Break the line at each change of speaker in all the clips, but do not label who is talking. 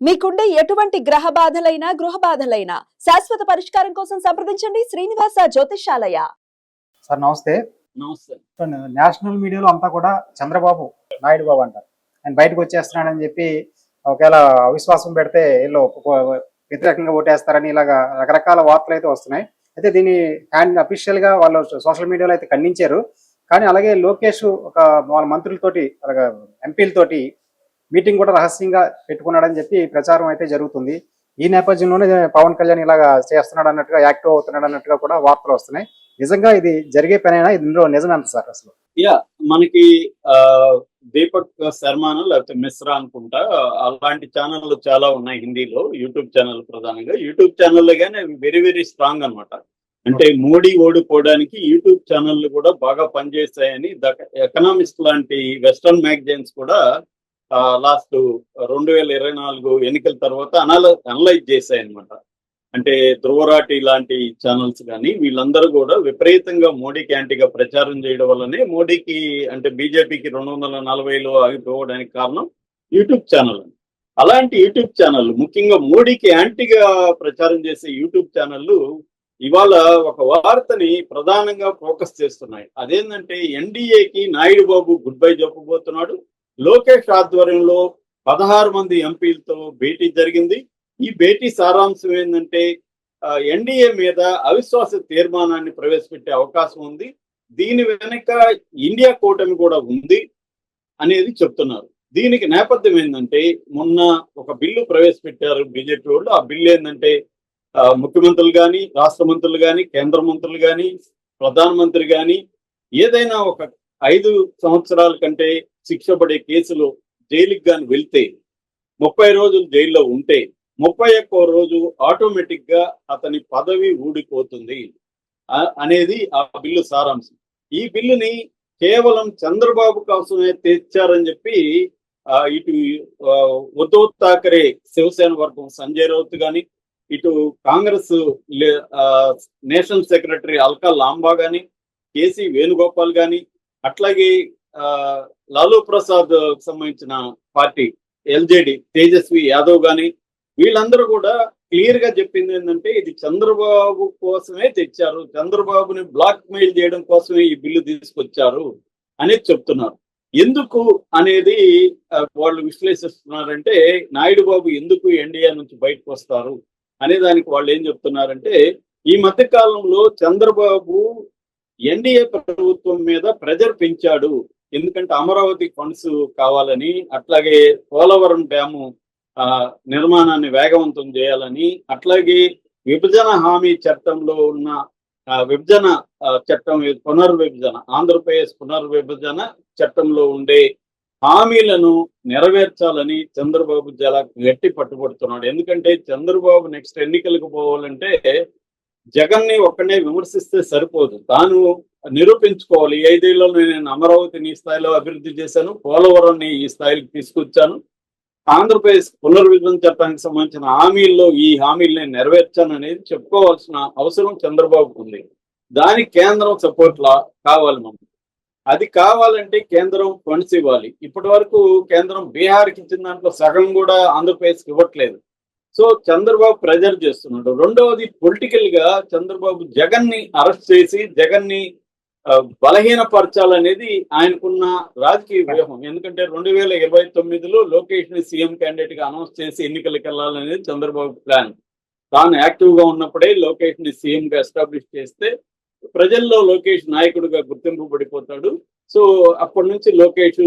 మీకుండే ఎటువంటి గ్రహ బాధలైనా గృహ బాధలైనా శాశ్వత పరిష్కారం కోసం సంప్రదించండి శ్రీనివాస జ్యోతిషాలయ
సార్ నమస్తే.
నమస్తే.
నేషనల్ మీడియాలో అంతా కూడా చంద్రబాబు నాయుడు బాబు అంటారు. ఆయన బయటకు వచ్చేస్తున్నాడని చెప్పి ఒకవేళ అవిశ్వాసం పెడితే వీళ్ళు వ్యతిరేకంగా ఓటేస్తారని ఇలాగా రకరకాల వార్తలు అయితే వస్తున్నాయి. అయితే దీన్ని హ్యాండ్ అఫీషియల్గా వాళ్ళు సోషల్ మీడియాలో అయితే ఖండించారు. కానీ అలాగే లోకేష్ ఒక వాళ్ళ మంత్రులతోటి అలాగే ఎంపీలతోటి మీటింగ్ కూడా రహస్యంగా పెట్టుకున్నాడని చెప్పి ప్రచారం అయితే జరుగుతుంది. ఈ నేపథ్యంలోనే పవన్ కళ్యాణ్ ఇలాగ చేస్తున్నాడు అన్నట్టుగా యాక్టివ్ అవుతున్నాడు అన్నట్టుగా కూడా వార్తలు వస్తున్నాయి. నిజంగా ఇది జరిగే పని అయినా ఇందులో నిజమేంత సార్ అసలు?
యా మనకి ఆ, దీపక్ శర్మాను లేకపోతే మిశ్రా అనుకుంటా అలాంటి ఛానళ్ళు చాలా ఉన్నాయి హిందీలో యూట్యూబ్ ఛానల్ ప్రధానంగా. యూట్యూబ్ ఛానల్ గానే వెరీ వెరీ స్ట్రాంగ్ అన్నమాట. అంటే మోడీ ఓడిపోవడానికి యూట్యూబ్ ఛానళ్ళు కూడా బాగా పనిచేస్తాయని ద ఎకనామిక్స్ లాంటి వెస్టర్న్ మ్యాగజైన్స్ కూడా లాస్ట్ రెండు వేల ఇరవై నాలుగు ఎన్నికల తర్వాత అనాల అనలైజ్ చేశాయి అనమాట అంటే ధ్రువరాటి లాంటి ఛానల్స్ కానీ వీళ్ళందరూ కూడా విపరీతంగా మోడీకి యాంటీగా ప్రచారం చేయడం వల్లనే మోడీకి అంటే బీజేపీకి రెండు వందల నలభైలో ఆగిపోవడానికి కారణం యూట్యూబ్ ఛానల్ అలాంటి యూట్యూబ్ ఛానల్ ముఖ్యంగా మోడీకి యాంటీగా ప్రచారం చేసే యూట్యూబ్ ఛానళ్ళు ఇవాళ ఒక వార్తని ప్రధానంగా ఫోకస్ చేస్తున్నాయి. అదేంటంటే ఎన్డీఏకి నాయుడు బాబు గుడ్ బై చెప్పబోతున్నాడు. లోకేష్ ఆధ్వర్యంలో పదహారు మంది ఎంపీలతో భేటీ జరిగింది. ఈ భేటీ సారాంశం ఏంటంటే ఎన్డీఏ మీద అవిశ్వాస తీర్మానాన్ని ప్రవేశపెట్టే అవకాశం ఉంది. దీని వెనుక ఇండియా కూటమి కూడా ఉంది అనేది చెప్తున్నారు. దీనికి నేపథ్యం ఏంటంటే మొన్న ఒక బిల్లు ప్రవేశపెట్టారు బీజేపీ వాళ్ళు. ఆ బిల్లు ఏంటంటే ఆ, ముఖ్యమంత్రులు కానీ రాష్ట్ర మంత్రులు కానీ కేంద్ర మంత్రులు కానీ ప్రధానమంత్రి కానీ ఏదైనా ఒక ఐదు సంవత్సరాల కంటే శిక్ష పడే జైలుకి కానీ వెళ్తే ముప్పై రోజులు జైల్లో ఉంటే ముప్పై ఒక్క రోజు ఆటోమేటిక్గా అతని పదవి ఊడిపోతుంది అనేది ఆ బిల్లు సారాంశం. ఈ బిల్లుని కేవలం చంద్రబాబు కోసమే తెచ్చారని చెప్పి ఇటు ఉద్ధవ్ థాకరే శివసేన వర్గం సంజయ్ రౌత్ కానీ ఇటు కాంగ్రెస్ నేషనల్ సెక్రటరీ అల్కా లాంబా కానీ కేసీ వేణుగోపాల్ కానీ అట్లాగే లాలూ ప్రసాద్కు సంబంధించిన పార్టీ ఎల్జేడి తేజస్వి యాదవ్ గాని వీళ్ళందరూ కూడా క్లియర్గా చెప్పింది ఏంటంటే ఇది చంద్రబాబు కోసమే తెచ్చారు. చంద్రబాబుని బ్లాక్ మెయిల్ చేయడం కోసమే ఈ బిల్లు తీసుకొచ్చారు అనేది చెప్తున్నారు. ఎందుకు అనేది వాళ్ళు విశ్లేషిస్తున్నారంటే నాయుడు బాబు ఎందుకు ఎన్డీఏ నుంచి బయటకు వస్తారు అనే దానికి వాళ్ళు ఏం చెప్తున్నారంటే ఈ మధ్య కాలంలో చంద్రబాబు ఎన్డీఏ ప్రభుత్వం మీద ప్రెజర్ పెంచాడు. ఎందుకంటే అమరావతి ఫండ్స్ కావాలని అట్లాగే పోలవరం డ్యాము ఆ, నిర్మాణాన్ని వేగవంతం చేయాలని అట్లాగే విభజన హామీ చట్టంలో ఉన్న ఆ, విభజన చట్టం పునర్విభజన ఆంధ్రప్రదేశ్ పునర్విభజన చట్టంలో ఉండే హామీలను నెరవేర్చాలని చంద్రబాబు చాలా గట్టి పట్టుబడుతున్నాడు. ఎందుకంటే చంద్రబాబు నెక్స్ట్ ఎన్నికలకు పోవాలంటే జగన్ని ఒక్కనే విమర్శిస్తే సరిపోదు. తాను నిరూపించుకోవాలి. ఐదేళ్ళలో నేను అమరావతిని ఈ స్థాయిలో అభివృద్ధి చేశాను. పోలవరంని ఈ స్థాయికి తీసుకొచ్చాను. ఆంధ్రప్రదేశ్ పునర్విభజన చట్టానికి సంబంధించిన హామీల్లో ఈ హామీలు నేను నెరవేర్చాను అనేది చెప్పుకోవాల్సిన అవసరం చంద్రబాబుకు ఉంది. దానికి కేంద్రం సపోర్ట్ లా కావాలి మనం. అది కావాలంటే కేంద్రం ఫండ్స్ ఇవ్వాలి. ఇప్పటి వరకు కేంద్రం బీహార్కి ఇచ్చిన దాంట్లో సగం కూడా ఆంధ్రప్రదేశ్కి ఇవ్వట్లేదు. సో చంద్రబాబు ప్రెజర్ చేస్తున్నాడు. రెండవది పొలిటికల్గా చంద్రబాబు జగన్ని అరెస్ట్ చేసి జగన్ని బలహీనపరచాలనేది ఆయనకున్న రాజకీయ వ్యూహం. ఎందుకంటే రెండు వేల ఇరవై తొమ్మిదిలో లోకేష్ని సీఎం క్యాండిడేట్గా అనౌన్స్ చేసి ఎన్నికలకు వెళ్ళాలనేది చంద్రబాబు ప్లాన్ తాను యాక్టివ్గా ఉన్నప్పుడే లోకేష్ని సీఎం గా ఎస్టాబ్లిష్ చేస్తే ప్రజల్లో లోకేష్ నాయకుడిగా గుర్తింపు పడిపోతాడు సో అప్పటి నుంచి లోకేష్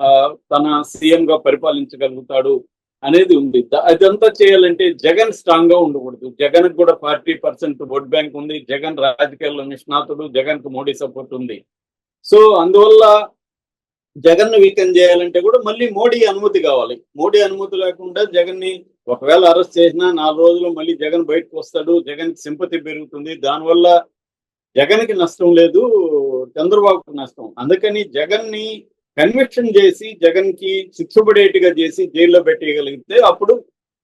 ఆ, తన సీఎం గా పరిపాలించగలుగుతాడు. అనేది ఉంది. అదంతా చేయాలంటే జగన్ స్ట్రాంగ్గా ఉండకూడదు. జగన్ కూడా ఫార్టీ పర్సెంట్ ఓట్ బ్యాంక్ ఉంది. జగన్ రాజకీయాల్లో నిష్ణాతుడు. జగన్కు మోడీ సపోర్ట్ ఉంది. సో అందువల్ల జగన్ను వీకెన్ చేయాలంటే కూడా మళ్ళీ మోడీ అనుమతి కావాలి. మోడీ అనుమతి లేకుండా జగన్ని ఒకవేళ అరెస్ట్ చేసినా నాలుగు రోజులు మళ్ళీ జగన్ బయటకు వస్తాడు. జగన్ సింపతి పెరుగుతుంది. దానివల్ల జగన్కి నష్టం లేదు. చంద్రబాబుకి నష్టం. అందుకని జగన్ని కన్విక్షన్ చేసి జగన్కి శిక్ష చేసి జైల్లో పెట్టగలిగితే అప్పుడు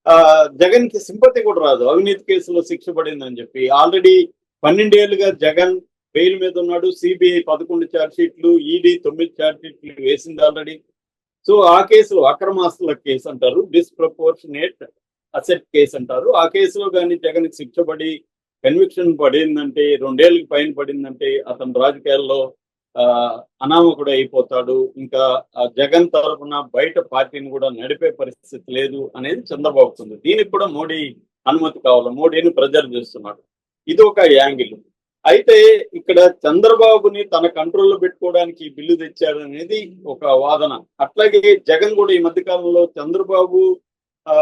ఆ జగన్కి సింపతి కూడా రాదు. అవినీతి కేసులో శిక్ష పడిందని చెప్పి. ఆల్రెడీ పన్నెండేళ్ళుగా జగన్ బెయిల్ మీద ఉన్నాడు. సిబిఐ పదకొండు షీట్లు ఈడీ తొమ్మిది షీట్లు వేసింది ఆల్రెడీ. సో ఆ కేసులో అక్రమాస్తుల కేసు అంటారు. డిస్ప్రపోర్షనేట్ అసెట్ కేసు అంటారు. ఆ కేసులో కానీ జగన్ శిక్ష పడి కన్విక్షన్ పడిందంటే రెండేళ్ళకి పైన పడిందంటే అతను రాజకీయాల్లో అనామకుడు అయిపోతాడు ఇంకా జగన్ తరఫున బయట పార్టీని కూడా నడిపే పరిస్థితి లేదు అనేది చంద్రబాబుకు ఉంది. దీనికి కూడా మోడీ అనుమతి కావాలి? మోడీని ప్రజలు చేస్తున్నాడు ఇది ఒక యాంగిల్. అయితే ఇక్కడ చంద్రబాబుని తన కంట్రోల్లో పెట్టుకోవడానికి బిల్లు తెచ్చాడు అనేది ఒక వాదన. అట్లాగే జగన్ కూడా ఈ మధ్య కాలంలో చంద్రబాబు ఆ,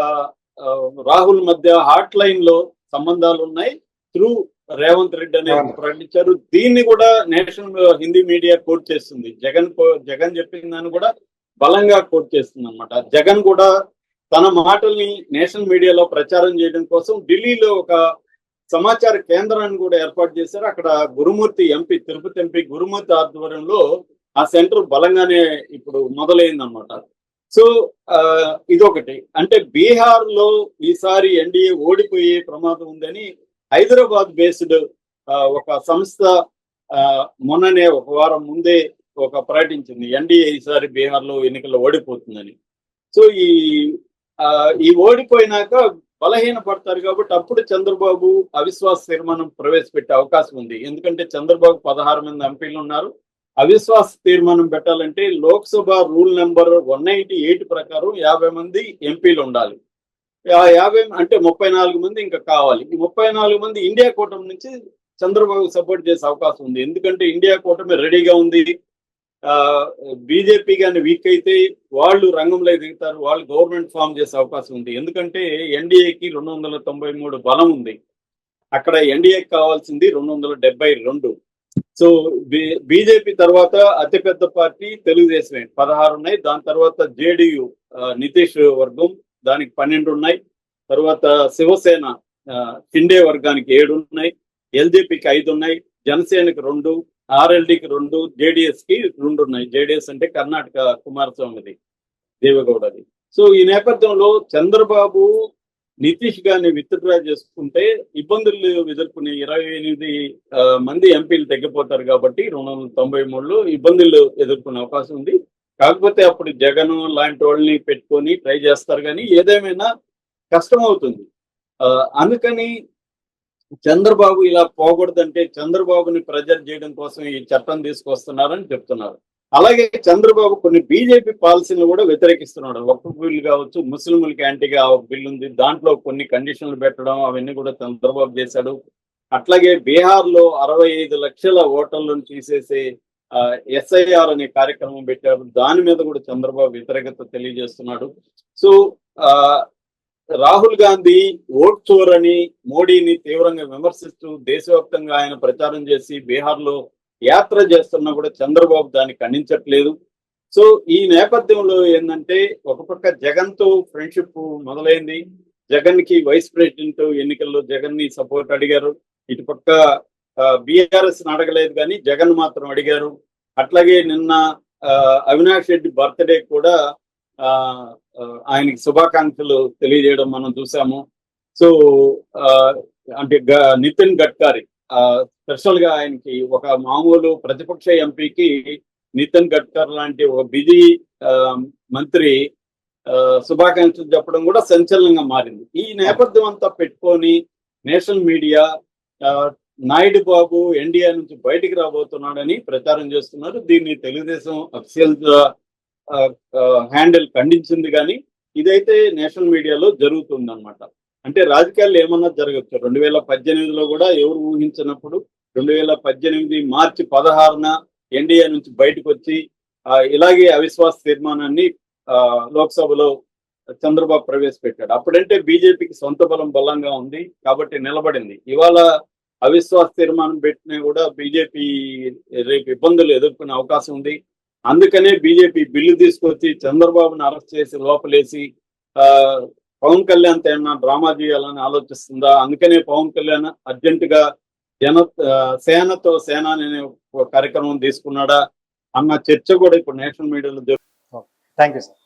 రాహుల్ మధ్య హాట్ లైన్లో సంబంధాలు ఉన్నాయి. త్రూ రేవంత్ రెడ్డి
అవును.
ప్రకటించారు దీన్ని కూడా నేషనల్ హిందీ మీడియా కోట్ చేస్తుంది. జగన్ జగన్ చెప్పిన దాన్ని కూడా బలంగా కోట్ చేస్తుంది అనమాట జగన్ కూడా తన మాటల్ని నేషనల్ మీడియాలో ప్రచారం చేయడం కోసం ఢిల్లీలో ఒక సమాచార కేంద్రాన్ని కూడా ఏర్పాటు చేశారు. అక్కడ గురుమూర్తి ఎంపీ తిరుపతి ఎంపీ గురుమూర్తి ఆధ్వర్యంలో ఆ సెంటర్ బలంగానే ఇప్పుడు మొదలైంది అనమాట సో ఇదొకటి. అంటే బీహార్లో ఈసారి ఎన్డీఏ ఓడిపోయే ప్రమాదం ఉందని హైదరాబాద్ బేస్డ్ ఒక సంస్థ ఆ, మొన్ననే ఒక వారం ముందే ఒక ప్రకటించింది. ఎన్డీఏ ఈసారి బీహార్లో ఎన్నికల్లో ఓడిపోతుందని. సో ఈ ఆ, ఈ ఓడిపోయినాక బలహీన పడతారు కాబట్టి అప్పుడు చంద్రబాబు అవిశ్వాస తీర్మానం ప్రవేశపెట్టే అవకాశం ఉంది. ఎందుకంటే చంద్రబాబు పదహారు మంది ఎంపీలు ఉన్నారు. అవిశ్వాస తీర్మానం పెట్టాలంటే Lok Sabha rule number one ninety eight ప్రకారం యాభై మంది ఎంపీలు ఉండాలి. యాభై అంటే ముప్పై నాలుగు మంది ఇంకా కావాలి. ఈ ముప్పై నాలుగు మంది ఇండియా కూటమి నుంచి చంద్రబాబు సపోర్ట్ చేసే అవకాశం ఉంది. ఎందుకంటే ఇండియా కూటమి రెడీగా ఉంది. ఆ బీజేపీ కానీ వీక్ అయితే వాళ్ళు రంగంలో దిగుతారు వాళ్ళు గవర్నమెంట్ ఫామ్ చేసే అవకాశం ఉంది. ఎందుకంటే ఎన్డీఏకి రెండు వందల తొంభై మూడు బలం ఉంది. అక్కడ ఎన్డీఏకి కావాల్సింది రెండు వందల డెబ్బై రెండు. సో బీజేపీ తర్వాత అతిపెద్ద పార్టీ తెలుగుదేశమే. పదహారు ఉన్నాయి దాని తర్వాత జేడియు నితీష్ వర్గం దానికి పన్నెండు ఉన్నాయి. తర్వాత శివసేన ఆ, షిండే వర్గానికి ఏడు ఉన్నాయి. ఎల్జేపీకి ఐదు ఉన్నాయి. జనసేనకి రెండు ఆర్ఎల్డికి రెండు జేడిఎస్కి రెండు ఉన్నాయి. జేడిఎస్ అంటే కర్ణాటక కుమారస్వామిది దేవగౌడది. సో ఈ నేపథ్యంలో చంద్రబాబు నితీష్ గారిని విత్డ్రా చేసుకుంటే ఇబ్బందులు ఎదుర్కొనే ఇరవై ఎనిమిది మంది ఎంపీలు తగ్గిపోతారు కాబట్టి రెండు వందల తొంభై మూడులో ఇబ్బందులు ఎదుర్కొనే అవకాశం ఉంది. కాకపోతే అప్పుడు జగన్ లాంటి వాళ్ళని పెట్టుకొని ట్రై చేస్తారు కానీ ఏదేమైనా కష్టం అవుతుంది ఆ, అందుకని చంద్రబాబు ఇలా పోకూడదంటే చంద్రబాబుని ప్రెజర్ చేయడం కోసం ఈ చట్టం తీసుకొస్తున్నారని చెప్తున్నారు. అలాగే చంద్రబాబు కొన్ని బీజేపీ పాలసీలను కూడా వ్యతిరేకిస్తున్నాడు. ఒక్క బిల్లు కావచ్చు ముస్లింలకి యాంటీగా ఒక బిల్లు ఉంది. దాంట్లో కొన్ని కండిషన్లు పెట్టడం అవన్నీ కూడా చంద్రబాబు చేశాడు. అట్లాగే బీహార్లో అరవై ఐదు లక్షల ఓటర్లను తీసేసే ఎస్ఐఆర్ అనే కార్యక్రమం పెట్టారు. దాని మీద కూడా చంద్రబాబు వ్యతిరేకత తెలియజేస్తున్నాడు. సో ఆ రాహుల్ గాంధీ ఓట్ చోర్ అని మోడీని తీవ్రంగా విమర్శిస్తూ దేశవ్యాప్తంగా ఆయన ప్రచారం చేసి బీహార్లో యాత్ర చేస్తున్నా కూడా చంద్రబాబు దాన్ని ఖండించట్లేదు. సో ఈ నేపథ్యంలో ఏంటంటే ఒక పక్క జగన్తో ఫ్రెండ్షిప్ మొదలైంది. జగన్కి వైస్ ప్రెసిడెంట్ ఎన్నికల్లో జగన్ని సపోర్ట్ అడిగారు. ఇటు పక్క బీఆర్ఎస్ అడగలేదు కానీ జగన్ మాత్రం అడిగారు. అట్లాగే నిన్న ఆ, అవినాష్ రెడ్డి బర్త్డే కూడా ఆ, ఆయనకి శుభాకాంక్షలు తెలియజేయడం మనం చూసాము. సో ఆ, అంటే నితిన్ గడ్కరీ స్పెషల్గా ఆయనకి ఒక మామూలు ప్రతిపక్ష ఎంపీకి నితిన్ గడ్కర్ లాంటి ఒక బిజీ మంత్రి ఆ, శుభాకాంక్షలు చెప్పడం కూడా సంచలనంగా మారింది. ఈ నేపథ్యం అంతా పెట్టుకొని నేషనల్ మీడియా ఆ, నాయుడు బాబు ఎన్డీఏ నుంచి బయటికి రాబోతున్నాడని ప్రచారం చేస్తున్నారు. దీన్ని తెలుగుదేశం అఫీషియల్ హ్యాండిల్ ఖండించింది కానీ ఇదైతే నేషనల్ మీడియాలో జరుగుతుంది అనమాట అంటే రాజకీయాల్లో ఏమన్నా జరగచ్చు. రెండు వేల పద్దెనిమిదిలో కూడా ఎవరు ఊహించినప్పుడు రెండు వేల పద్దెనిమిది మార్చి పదహారున ఎన్డీఏ నుంచి బయటకు వచ్చి ఇలాగే అవిశ్వాస తీర్మానాన్ని ఆ, లోక్సభలో చంద్రబాబు ప్రవేశపెట్టాడు. అప్పుడంటే బీజేపీకి సొంత బలం బలంగా ఉంది కాబట్టి నిలబడింది. ఇవాళ అవిశ్వాస తీర్మానం పెట్టినా కూడా బీజేపీ రేపు ఇబ్బందులు ఎదుర్కొనే అవకాశం ఉంది. అందుకనే బీజేపీ బిల్లు తీసుకొచ్చి చంద్రబాబును అరెస్ట్ చేసి లోపలేసి ఆ పవన్ కళ్యాణ్తో ఏమన్నా డ్రామా చేయాలని ఆలోచిస్తుందా? అందుకనే పవన్ కళ్యాణ్ అర్జెంట్గా జన సేనతో సేన అనే కార్యక్రమం తీసుకున్నాడా? అన్న చర్చ కూడా ఇప్పుడు నేషనల్ మీడియాలో జరుగుతుంది
థ్యాంక్ యూ సార్.